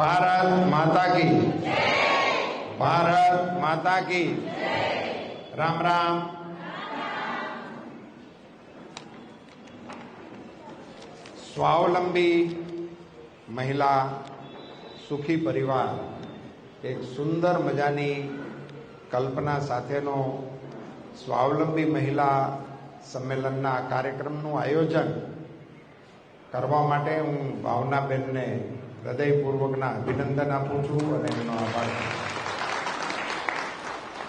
ભારત માતા કી ભારત માતા કી રામ રામ સ્વાવલંબી મહિલા સુખી પરિવાર એક સુંદર મજાની કલ્પના સાથેનો સ્વાવલંબી મહિલા સંમેલનના આ કાર્યક્રમનું આયોજન કરવા માટે હું ભાવનાબેનને હૃદયપૂર્વકના અભિનંદન આપું છું અને એમનો આભાર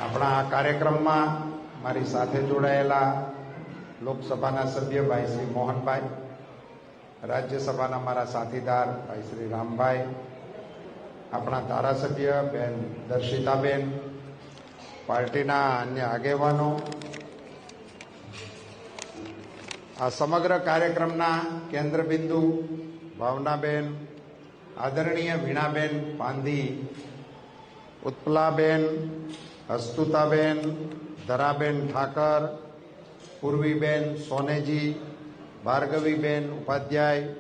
આપણા આ કાર્યક્રમમાં મારી સાથે જોડાયેલા લોકસભાના સભ્ય ભાઈ શ્રી મોહનભાઈ, રાજ્યસભાના મારા સાથીદાર ભાઈ શ્રી રામભાઈ, આપણા ધારાસભ્ય બેન દર્શિતાબેન, પાર્ટીના અન્ય આગેવાનો, આ સમગ્ર કાર્યક્રમના કેન્દ્રબિંદુ ભાવનાબેન આદરણીય વીણાબેન પાંધી, ઉત્પલાબેન હસ્તુતાબેન, ધરાબેન ઠાકર, પૂર્વીબેન સોનેજી, ભાર્ગવીબેન ઉપાધ્યાય,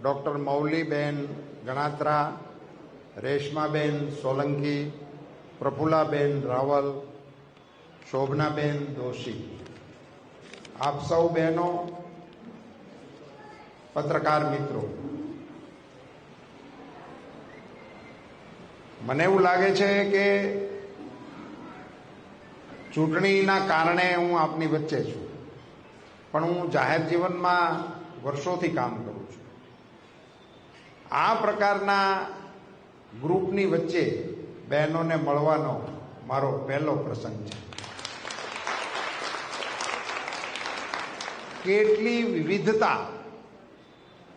ડૉક્ટર મૌલીબેન ગણાત્રા, રેશમાબેન સોલંકી પ્રફુલાબેન રાવલ, શોભનાબેન દોશી. આપ સૌ બહેનો, પત્રકાર મિત્રો મને એવું લાગે છે કે ચૂંટણીના કારણે હું આપની વચ્ચે છું. પણ હું જાહેર જીવનમાં વર્ષોથી કામ કરું છું. આ પ્રકારના ગ્રુપની વચ્ચે બહેનોને મળવાનો મારો પહેલો પ્રસંગ છે. કેટલી વિવિધતા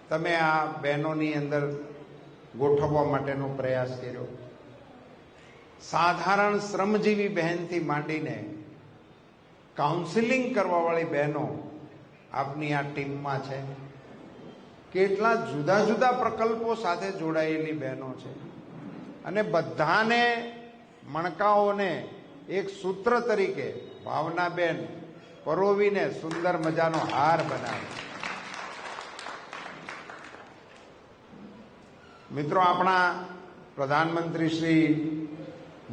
તમે આ બહેનોની અંદર ગોઠવવા માટેનો પ્રયાસ કર્યો? સાધારણ શ્રમજીવી બહેનથી માંડીને કાઉન્સિલિંગ કરવાવાળી બહેનો આપની આ ટીમમાં છે. કેટલા જુદા જુદા પ્રકલ્પો સાથે જોડાયેલી બહેનો છે. અને બધાને મણકાઓને એક સૂત્ર તરીકે ભાવનાબેન પરોવીને સુંદર મજાનો હાર બનાવે. મિત્રો આપણા પ્રધાનમંત્રી શ્રી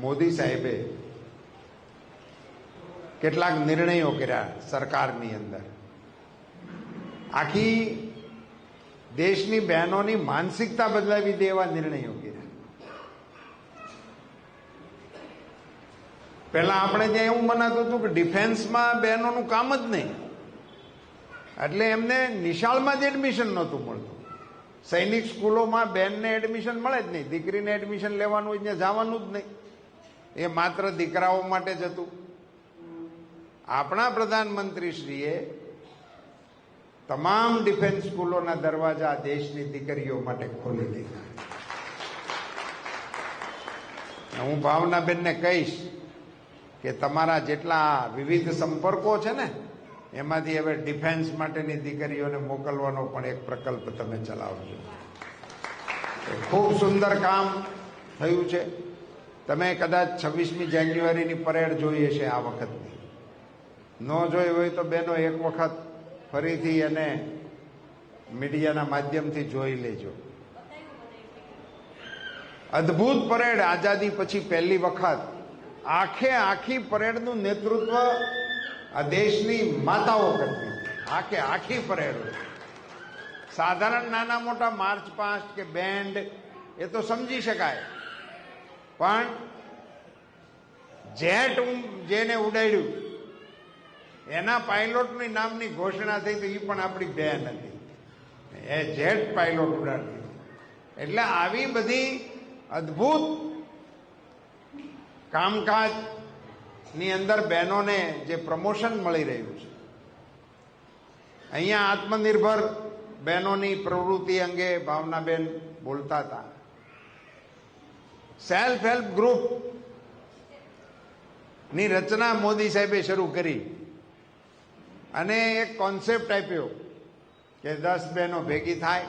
મોદી સાહેબે કેટલાક નિર્ણયો કર્યા સરકારની અંદર. આખી દેશની બહેનોની માનસિકતા બદલાવી દે એવા નિર્ણયો કર્યા. પહેલા આપણે ત્યાં એવું મનાતું હતું કે ડિફેન્સમાં બહેનોનું કામ જ નહીં. એટલે એમને નિશાળમાં જ એડમિશન નહોતું મળતું. સૈનિક સ્કૂલોમાં બેનને એડમિશન મળે જ નહીં. દીકરીને એડમિશન લેવાનું હોય ત્યાં જવાનું જ નહીં. એ માત્ર દીકરાઓ માટે જ હતું. આપણા પ્રધાનમંત્રીશ્રીએ તમામ ડિફેન્સ સ્કૂલોના દરવાજા દેશની દીકરીઓ માટે ખોલી દીધા. હું ભાવનાબેનને કહીશ કે તમારા જેટલા વિવિધ સંપર્કો છે ને, એમાંથી હવે ડિફેન્સ માટેની દીકરીઓને મોકલવાનો પણ એક પ્રકલ્પ તમે ચલાવજો. ખૂબ સુંદર કામ થયું છે. તમે કદાચ છવ્વીસમી જાન્યુઆરીની પરેડ જોઈ હશે આ વખતની. ન જોઈ હોય તો બેનો એક વખત ફરીથી એને મીડિયાના માધ્યમથી જોઈ લેજો. અદભુત પરેડ આઝાદી પછી પહેલી વખત. આખે આખી પરેડનું નેતૃત્વ આ દેશની માતાઓ કરતી. આખે આખી પરેડ. સાધારણ નાના મોટા માર્ચ પાસ્ટ કે બેન્ડ, એ તો સમજી શકાય. પણ જેટ જેને ઉડાડ્યું, એના પાયલોટની નામની ઘોષણા થઈ તો એ પણ આપણી બેન હતી. એ જેટ પાયલોટ ઉડાડતી એટલે આવી બધી અદ્ભુત કામકાજની અંદર બહેનોને જે પ્રમોશન મળી રહ્યું છે. અહીંયા આત્મનિર્ભર બહેનોની પ્રવૃત્તિ અંગે ભાવનાબેન બોલતા હતા. સેલ્ફ હેલ્પ ગ્રુપની રચના મોદી સાહેબે શરૂ કરી. અને એક કોન્સેપ્ટ આપ્યો કે દસ બહેનો ભેગી થાય,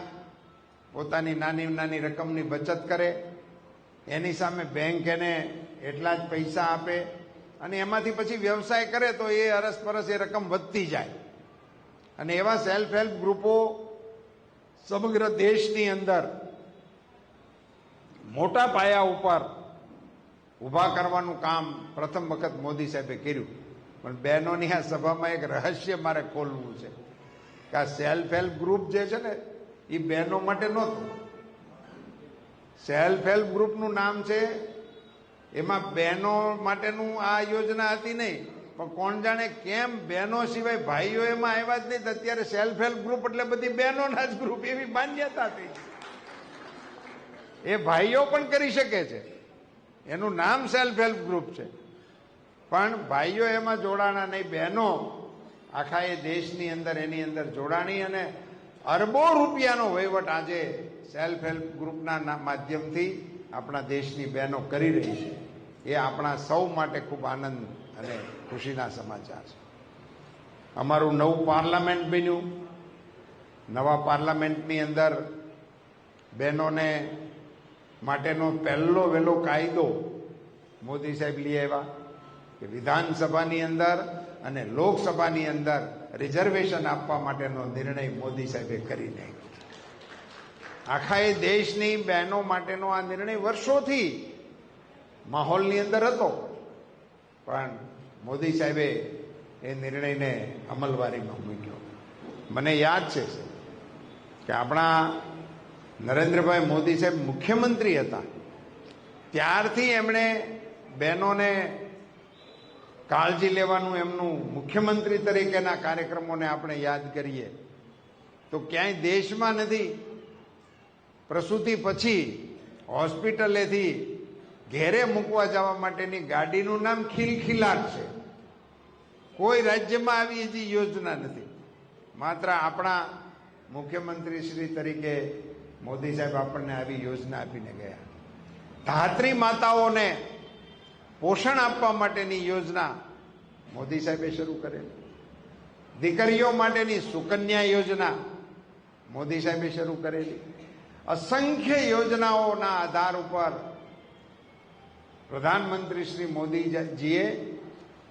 પોતાની નાની નાની રકમની બચત કરે, એની સામે બેંક એને એટલા જ પૈસા આપે અને એમાંથી પછી વ્યવસાય કરે તો એ અરસપરસ એ રકમ વધતી જાય. અને એવા સેલ્ફ હેલ્પ ગ્રુપો સમગ્ર દેશની અંદર મોટા પાયા ઉપર ઊભા કરવાનું કામ પ્રથમ વખત મોદી સાહેબે કર્યું. પણ બહેનોની આ સભામાં એક રહસ્ય મારે ખોલવું છે કે આ સેલ્ફ હેલ્પ ગ્રુપ જે છે ને, એ બહેનો માટે નહોતું. સેલ્ફ હેલ્પ ગ્રુપનું નામ છે, એમાં બહેનો માટેનું આ યોજના હતી નહીં, પણ કોણ જાણે કેમ બહેનો સિવાય ભાઈઓ એમાં આવ્યા જ નહીં અત્યારે સેલ્ફ હેલ્પ ગ્રુપ એટલે બધી બહેનોના જ ગ્રુપ એવી માન્યતા થઈ એ ભાઈઓ પણ કરી શકે છે. એનું નામ સેલ્ફ હેલ્પ ગ્રુપ છે. પણ ભાઈઓ એમાં જોડાણા નહીં, બહેનો આખા એ દેશની અંદર, એની અંદર જોડાણી અને અરબો રૂપિયાનો વહીવટ આજે સેલ્ફ હેલ્પ ગ્રુપના માધ્યમથી આપણા દેશની બહેનો કરી રહી છે. એ આપણા સૌ માટે ખૂબ આનંદ અને ખુશીના સમાચાર છે. અમારું નવું પાર્લામેન્ટ બન્યું. નવા પાર્લામેન્ટની અંદર બહેનોને માટેનો પહેલો વહેલો કાયદો મોદી સાહેબ લઈ આવ્યા કે વિધાનસભાની અંદર અને લોકસભાની અંદર રિઝર્વેશન આપવા માટેનો નિર્ણય મોદી સાહેબે કરી નાખ્યો. આખા એ દેશની બહેનો માટેનો આ નિર્ણય વર્ષોથી માહોલની અંદર હતો. પણ મોદી સાહેબે એ નિર્ણયને અમલવારીમાં મૂક્યો. મને યાદ છે કે આપણા નરેન્દ્રભાઈ મોદી સાહેબ મુખ્યમંત્રી હતા. ત્યારથી એમણે બહેનોને કાળજી લેવાનું એમનું મુખ્યમંત્રી તરીકેના કાર્યક્રમોને આપણે યાદ કરીએ. તો ક્યાંય દેશમાં નથી. પ્રસૂતિ પછી હોસ્પિટલેથી ઘેરે મૂકવા જવા માટેની ગાડીનું નામ ખિલખિલાટ છે. કોઈ રાજ્યમાં આવી હજી યોજના નથી. માત્ર આપણા મુખ્યમંત્રી શ્રી તરીકે મોદી સાહેબ આપણને આવી યોજના આપીને ગયા. ધાત્રી માતાઓને પોષણ આપવા માટેની યોજના મોદી સાહેબે શરૂ કરેલી. દીકરીઓ માટેની સુકન્યા યોજના મોદી સાહેબે શરૂ કરેલી. અસંખ્ય યોજનાઓના આધાર ઉપર પ્રધાનમંત્રી શ્રી મોદીજીએ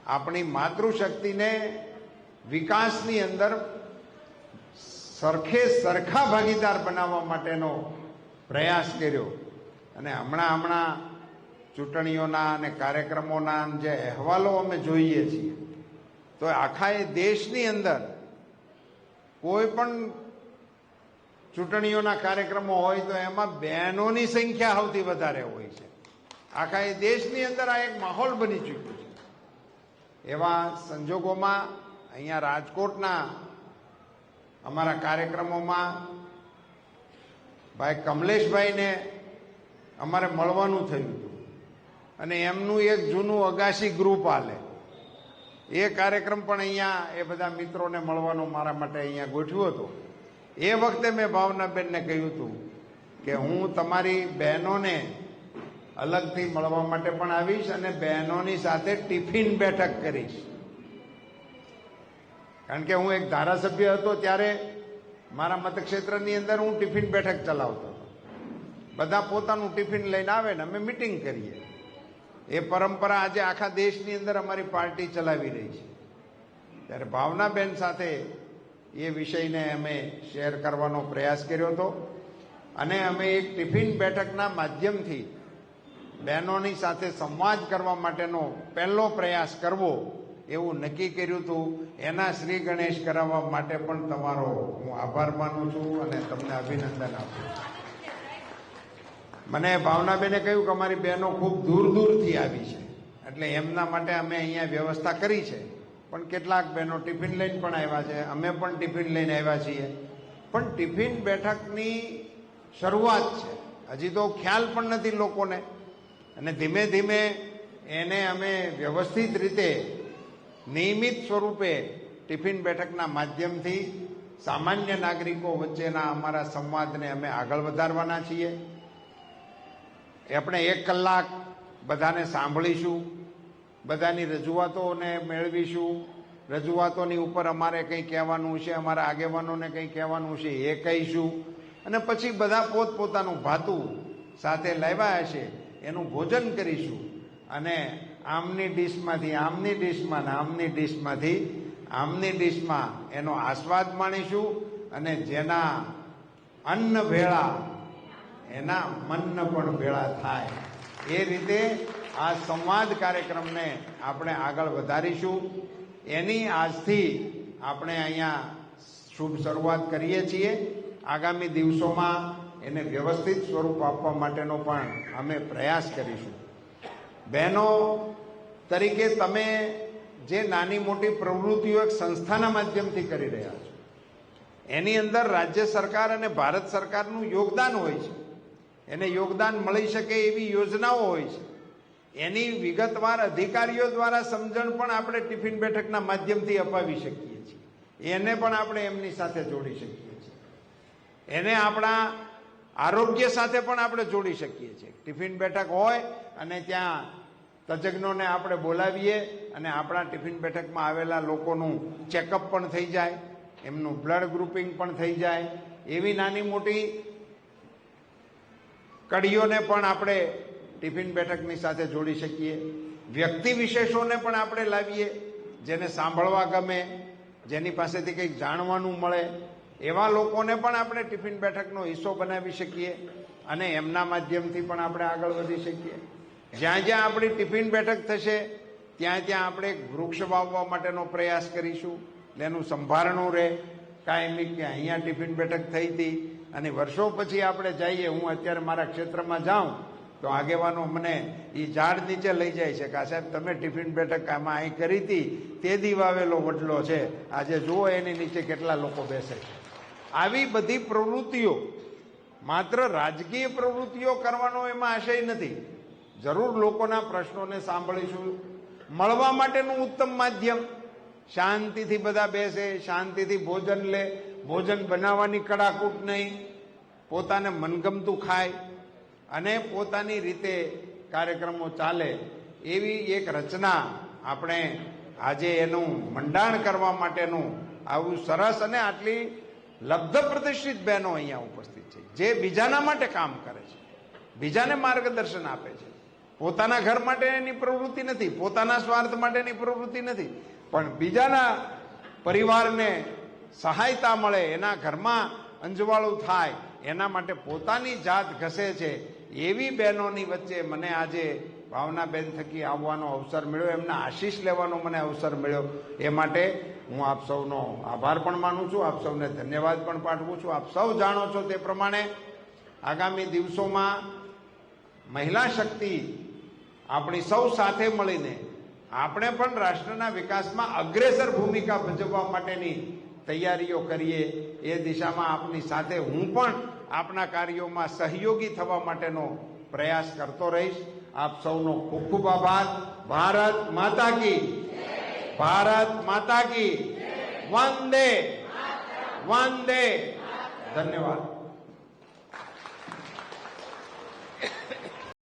આપણી માતૃશક્તિને વિકાસની અંદર સરખે સરખા ભાગીદાર બનાવવા માટેનો પ્રયાસ કર્યો. અને હમણાં હમણાં ચૂંટણીઓના અને કાર્યક્રમોના જે અહેવાલો અમે જોઈએ છીએ, તો આખા એ દેશની અંદર કોઈ પણ ચૂંટણીઓના કાર્યક્રમો હોય તો એમાં બહેનોની સંખ્યા સૌથી વધારે હોય છે. આખા એ દેશની અંદર આ એક માહોલ બની ચૂક્યો છે. એવા સંજોગોમાં અહીંયા રાજકોટના અમારા કાર્યક્રમોમાં ભાઈ કમલેશભાઈને અમારે મળવાનું થયું હતું. અને એમનું એક જૂનું અગાશી ગ્રુપ હાલે. એ કાર્યક્રમ પણ અહીંયા એ બધા મિત્રોને મળવાનો મારા માટે અહીંયા ગોઠવ્યો હતો. એ વખતે મેં ભાવનાબેનને કહ્યું હતું કે હું તમારી બહેનોને અલગથી મળવા માટે પણ આવીશ અને બહેનોની સાથે ટિફિન બેઠક કરીશ. કારણ કે હું એક ધારાસભ્ય હતો ત્યારે મારા મતક્ષેત્રની અંદર હું ટિફિન બેઠક ચલાવતો હતો. બધા પોતાનું ટિફિન લઈને આવે ને અમે મિટિંગ કરીએ. એ પરંપરા આજે આખા દેશની અંદર અમારી પાર્ટી ચલાવી રહી છે. ત્યારે ભાવનાબેન સાથે એ વિષયને અમે શેર કરવાનો પ્રયાસ કર્યો હતો. અને અમે એક ટિફિન બેઠકના માધ્યમથી બહેનોની સાથે સંવાદ કરવા માટેનો પહેલો પ્રયાસ કરવો એવું નક્કી કર્યું હતું એના શ્રી ગણેશ કરાવવા માટે પણ તમારો હું આભાર માનું છું અને તમને અભિનંદન આપું મને ભાવનાબેને કહ્યું કે અમારી બહેનો ખૂબ દૂર દૂરથી આવી છે. એટલે એમના માટે અમે અહીંયા વ્યવસ્થા કરી છે. પણ કેટલાક બહેનો ટિફિન લઈને પણ આવ્યા છે. અમે પણ ટિફિન લઈને આવ્યા છીએ. પણ ટિફિન બેઠકની શરૂઆત છે. હજી તો ખ્યાલ પણ નથી લોકોને. અને ધીમે ધીમે એને અમે વ્યવસ્થિત રીતે નિયમિત સ્વરૂપે ટિફિન બેઠકના માધ્યમથી સામાન્ય નાગરિકો વચ્ચેના અમારા સંવાદને અમે આગળ વધારવાના છીએ. આપણે એક કલાક બધાને સાંભળીશું, બધાની રજૂઆતોને મેળવીશું. રજૂઆતોની ઉપર અમારે કંઈ કહેવાનું છે, અમારા આગેવાનોને કંઈ કહેવાનું છે એ કહીશું. અને પછી બધા પોતપોતાનું ભાતું સાથે લાવ્યા હશે, એનું ભોજન કરીશું. અને આમની ડીશમાંથી આમની ડીશમાં ને આમની ડીશમાંથી આમની ડીશમાં એનો આસ્વાદ માણીશું અને જેના અન્ન ભેળા, એના મન પણ ભેળા થાય. એ રીતે આ સંવાદ કાર્યક્રમને આપણે આગળ વધારીશું. એની આજથી આપણે અહીંયા શુભ શરૂઆત કરીએ છીએ. આગામી દિવસોમાં એને વ્યવસ્થિત સ્વરૂપ આપવા માટેનો પણ અમે પ્રયાસ કરીશું. બહેનો તરીકે તમે જે નાની મોટી પ્રવૃત્તિઓ એક સંસ્થાના માધ્યમથી કરી રહ્યા છો, એની અંદર રાજ્ય સરકાર અને ભારત સરકારનું યોગદાન હોય છે. એને યોગદાન મળી શકે એવી યોજનાઓ હોય છે. એની વિગતવાર અધિકારીઓ દ્વારા સમજણ પણ આપણે ટિફિન બેઠકના માધ્યમથી અપાવી શકીએ છીએ. એને પણ આપણે એમની સાથે જોડી શકીએ છીએ. એને આપણા આરોગ્ય સાથે પણ આપણે જોડી શકીએ છીએ. ટિફિન બેઠક હોય અને ત્યાં તજજ્ઞોને આપણે બોલાવીએ અને આપણા ટિફિન બેઠકમાં આવેલા લોકોનું ચેકઅપ પણ થઈ જાય, એમનું બ્લડ ગ્રુપિંગ પણ થઈ જાય. એવી નાની મોટી કડીઓને પણ આપણે ટિફિન બેઠકની સાથે જોડી શકીએ. વ્યક્તિ વિશેષોને પણ આપણે લાવીએ, જેને સાંભળવા ગમે, જેની પાસેથી કંઈક જાણવાનું મળે, એવા લોકોને પણ આપણે ટિફિન બેઠકનો હિસ્સો બનાવી શકીએ અને એમના માધ્યમથી પણ આપણે આગળ વધી શકીએ. જ્યાં જ્યાં આપણી ટિફિન બેઠક થશે, ત્યાં ત્યાં આપણે વૃક્ષ વાવવા માટેનો પ્રયાસ કરીશું એનું સંભારણું રહે. કાયમી કે અહીંયા ટિફિન બેઠક થઈ હતી અને વર્ષો પછી આપણે જઈએ, હું અત્યારે મારા ક્ષેત્રમાં જાઉં, તો આગેવાનો મને એ ઝાડ નીચે લઈ જાય છે કે સાહેબ તમે ટિફિન બેઠક આમાં અહીં કરી હતી, તે દી વાવેલો વડલો છે. આજે જુઓ એની નીચે કેટલા લોકો બેસે છે. આવી બધી પ્રવૃત્તિઓ માત્ર રાજકીય પ્રવૃત્તિઓ કરવાનો એમાં આશય નથી. જરૂર લોકોના પ્રશ્નોને સાંભળીશું. મળવા માટેનું ઉત્તમ માધ્યમ, શાંતિથી બધા બેસે, શાંતિથી ભોજન લે. ભોજન બનાવવાની કડાકૂટ નહીં. પોતાને મનગમતું ખાય અને પોતાની રીતે કાર્યક્રમો ચાલે એવી એક રચના આપણે આજે એનું મંડાણ કરવા માટેનું આવું સરસ અને આટલી લબ્ધ પ્રતિષ્ઠિત બહેનો અહીંયા ઉપસ્થિત છે, જે બીજાના માટે કામ કરે છે, બીજાને માર્ગદર્શન આપે છે. પોતાના ઘર માટેની પ્રવૃત્તિ નથી, પોતાના સ્વાર્થ માટેની પ્રવૃત્તિ નથી. પણ બીજાના પરિવારને સહાયતા મળે, એના ઘરમાં અંજવાળું થાય, એના માટે પોતાની જાત ઘસે છે, એવી બહેનોની વચ્ચે મને આજે ભાવનાબેન થકી આવવાનો અવસર મળ્યો, એમના આશીષ લેવાનો મને અવસર મળ્યો. એ માટે હું આપ સૌનો આભાર પણ માનું છું, આપ સૌને ધન્યવાદ પણ પાઠવું છું. આપ સૌ જાણો છો તે પ્રમાણે આગામી દિવસોમાં મહિલા શક્તિ આપણી સૌ સાથે મળીને આપણે પણ રાષ્ટ્રના વિકાસમાં અગ્રેસર ભૂમિકા ભજવવા માટેની તૈયારીઓ કરીએ. એ દિશામાં આપની સાથે હું પણ આપના કાર્યોમાં સહયોગી થવા માટેનો પ્રયાસ કરતો રહીશ. આપ સૌનો ખૂબ ખૂબ આભાર. ભારત માતા કી ભારત માતા કી વંદે વંદે ધન્યવાદ.